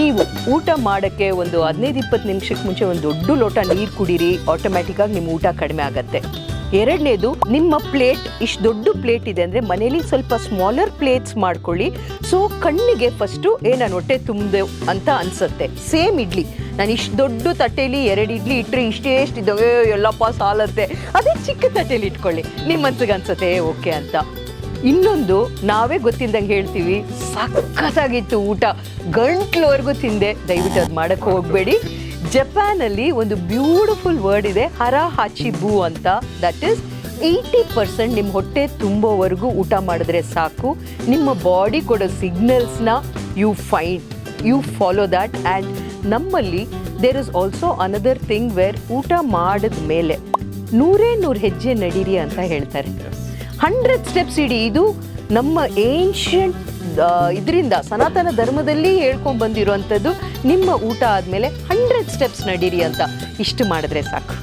ನೀವು ಊಟ ಮಾಡೋಕ್ಕೆ ಒಂದು ಹದಿನೈದು ಇಪ್ಪತ್ತು ನಿಮಿಷಕ್ಕೆ ಮುಂಚೆ ಒಂದು ದೊಡ್ಡ ಲೋಟ ನೀರು ಕುಡೀರಿ ಆಟೋಮ್ಯಾಟಿಕ್ಕಾಗಿ ನಿಮ್ಮ ಊಟ ಕಡಿಮೆ ಆಗುತ್ತೆ. ಎರಡನೇದು, ನಿಮ್ಮ ಪ್ಲೇಟ್ ಇಷ್ಟು ದೊಡ್ಡ ಪ್ಲೇಟ್ ಇದೆ ಅಂದರೆ ಮನೇಲಿ ಸ್ವಲ್ಪ ಸ್ಮಾಲರ್ ಪ್ಲೇಟ್ಸ್ ಮಾಡ್ಕೊಳ್ಳಿ. ಸೊ ಕಣ್ಣಿಗೆ ಫಸ್ಟು ಏ ನಾನು ಹೊಟ್ಟೆ ತುಂಬಿದೆ ಅಂತ ಅನಿಸುತ್ತೆ. ಸೇಮ್ ಇಡ್ಲಿ. ನಾನು ಇಷ್ಟು ದೊಡ್ಡ ತಟ್ಟೆಯಲ್ಲಿ ಎರಡು ಇಡ್ಲಿ ಇಟ್ಟರೆ ಇಷ್ಟೇ ಇದ್ದಾವೆ, ಎಲ್ಲಪ್ಪ ಸಾಲತ್ತೆ. ಅದೇ ಚಿಕ್ಕ ತಟ್ಟೆಯಲ್ಲಿ ಇಟ್ಕೊಳ್ಳಿ. ನಿಮ್ಮ ಮನ್ಸಿಗೆ ಅನ್ಸುತ್ತೆ ಓಕೆ ಅಂತ. ಇನ್ನೊಂದು ನಾವೇ ಗೊತ್ತಿಲ್ದಂಗೆ ಹೇಳ್ತೀವಿ, ಸಖತ್ತಾಗಿತ್ತು ಊಟ. ಗಂಟ್ಲವರೆಗೂ ತಿಂದೆ. ದಯವಿಟ್ಟು ಅದು ಮಾಡಕ್ಕೆ ಹೋಗಬೇಡಿ. ಜಪಾನಲ್ಲಿ ಒಂದು ಬ್ಯೂಟಿಫುಲ್ ವರ್ಡ್ ಇದೆ ಹರ ಹಾಚಿ ಬೂ ಅಂತ. ದಟ್ ಇಸ್ ಏಯ್ಟಿ ಪರ್ಸೆಂಟ್ ನಿಮ್ಮ ಹೊಟ್ಟೆ ತುಂಬೋವರೆಗೂ ಊಟ ಮಾಡಿದ್ರೆ ಸಾಕು. ನಿಮ್ಮ ಬಾಡಿ ಕೊಡೋ ಸಿಗ್ನಲ್ಸ್ನ you find you follow that and ನಮ್ಮಲ್ಲಿ there is also another thing where ಊಟ ಮಾಡಿದ ಮೇಲೆ ನೂರೇ ನೂರು ಹೆಜ್ಜೆ ನಡೀರಿ ಅಂತ ಹೇಳ್ತಾರೆ. ಹಂಡ್ರೆಡ್ ಸ್ಟೆಪ್ಸ್ ಇಡೀ. ಇದು ನಮ್ಮ ಏನ್ಷಿಯಂಟ್ ಇದರಿಂದ ಸನಾತನ ಧರ್ಮದಲ್ಲಿ ಹೇಳ್ಕೊಂಡು ಬಂದಿರುವಂಥದ್ದು ನಿಮ್ಮ ಊಟ ಆದಮೇಲೆ ಹಂಡ್ರೆಡ್ ಸ್ಟೆಪ್ಸ್ ನಡೀರಿ ಅಂತ. ಇಷ್ಟು ಮಾಡಿದ್ರೆ ಸಾಕು.